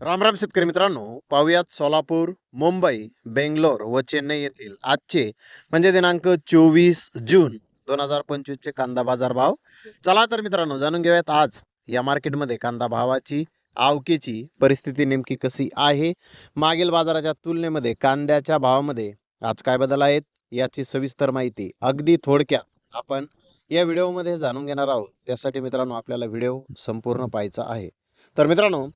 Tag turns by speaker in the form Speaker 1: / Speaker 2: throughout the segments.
Speaker 1: रामराम शेतकरी मित्रांनो पाहुयात सोलापूर मुंबई बेंगलोर व चेन्नई येथील आजचे म्हणजे दिनांक चोवीस जून दोन हजार पंचवीसचे कांदा बाजार भाव. चला तर मित्रांनो जाणून घेऊयात आज या मार्केटमध्ये कांदा भावाची आवकेची परिस्थिती नेमकी कशी आहे? मागील बाजाराच्या तुलनेमध्ये कांद्याच्या भावामध्ये आज काय बदल आहेत? याची सविस्तर माहिती अगदी थोडक्यात आपण या व्हिडिओमध्ये जाणून घेणार आहोत. त्यासाठी मित्रांनो आपल्याला व्हिडिओ संपूर्ण पाहायचा आहे. तर मित्रांनो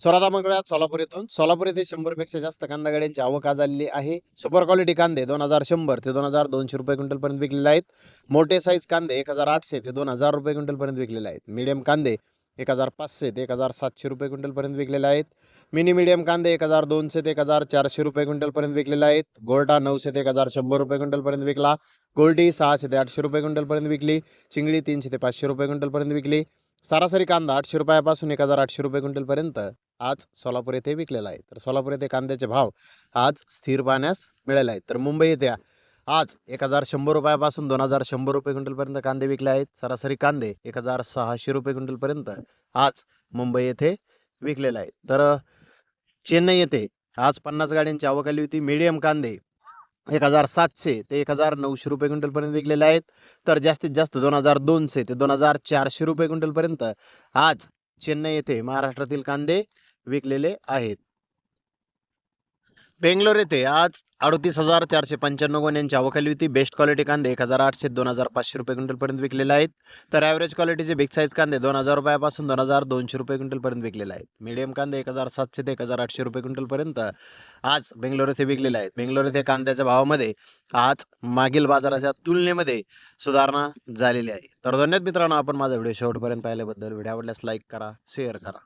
Speaker 1: स्वराधा मंगळ्यात सोलापूर येथून. सोलापूर येथे शंभरपेक्षा जास्त कांदा गाड्यांची आवक आज आलेली आहे. सुपर क्वालिटी कांदे दोन हजार शंभर ते दोन हजार दोनशे रुपये क्विंटलपर्यंत विकलेले आहेत. मोठे साईज कांदे एक हजार आठशे ते दोन हजार रुपये क्विंटलपर्यंत विकलेले आहेत. मीडियम कांदे एक हजार पाचशे ते एक हजार सातशे रुपये क्विंटलपर्यंत विकलेले आहेत. मिनी मीडियम कांदे एक हजार दोनशे ते एक हजार चारशे रुपये क्विंटलपर्यंत विकलेले आहेत. गोल्टा नऊशे ते एक हजार शंभर रुपये क्विंटलपर्यंत विकला. गोल्टी सहाशे ते आठशे रुपये क्विंटलपर्यंत विकली. चिंगडी तीनशे ते पाचशे रुपये क्विंटलपर्यंत विकली. सरासरी कांदा आठशे रुपयापासून एक हजार आठशे रुपये क्विंटलपर्यंत आज सोलापूर येथे विकलेला आहे. तर सोलापूर येथे कांद्याचे भाव आज स्थिर पाहण्यास मिळाले आहेत. तर मुंबई येथे आज एक हजार शंभर रुपयापासून दोन हजार शंभर रुपये क्विंटलपर्यंत कांदे विकले आहेत. सरासरी कांदे एक हजार सहाशे रुपये क्विंटलपर्यंत आज मुंबई येथे विकलेला आहे तर चेन्नई येथे आज पन्नास गाड्यांची आवक आली होती. मीडियम कांदे एक हजार सातशे ते एक हजार नऊशे रुपये क्विंटलपर्यंत विकलेले आहेत. तर जास्तीत जास्त दोन हजार दोनशे ते दोन हजार चारशे रुपये क्विंटलपर्यंत आज चेन्नई येथे महाराष्ट्रातील कांदे विकलेले आहेत. बेंगलोर येथे आज अडतीस हजार चारशे पंच्याण्णव गोण्यांची अवकाली होती. बेस्ट क्वालिटी कांदे एक हजार आठशे दोन हजार पाचशे रुपये क्विंटलपर्यंत विकलेले आहेत. तर ॲव्हरेज क्वालिटीचे बिग साईज कांदे दोन हजार रुपयापासून दोन हजार दोनशे रुपये क्विंटलपर्यंत विकलेले आहेत. मीडियम कांदे एक हजार सातशे ते एक हजार आठशे रुपये क्विंटलपर्यंत आज बेंगलोर येथे विकलेले आहेत. बेंगलोर येथे कांद्याच्या भावामध्ये आज मागील बाजाराच्या तुलनेमध्ये सुधारणा झालेली आहे. तर धन्यवाद मित्रांनो आपण माझा व्हिडिओ शेवटपर्यंत पाहिल्याबद्दल. व्हिडिओ आवडल्यास लाईक करा शेअर करा.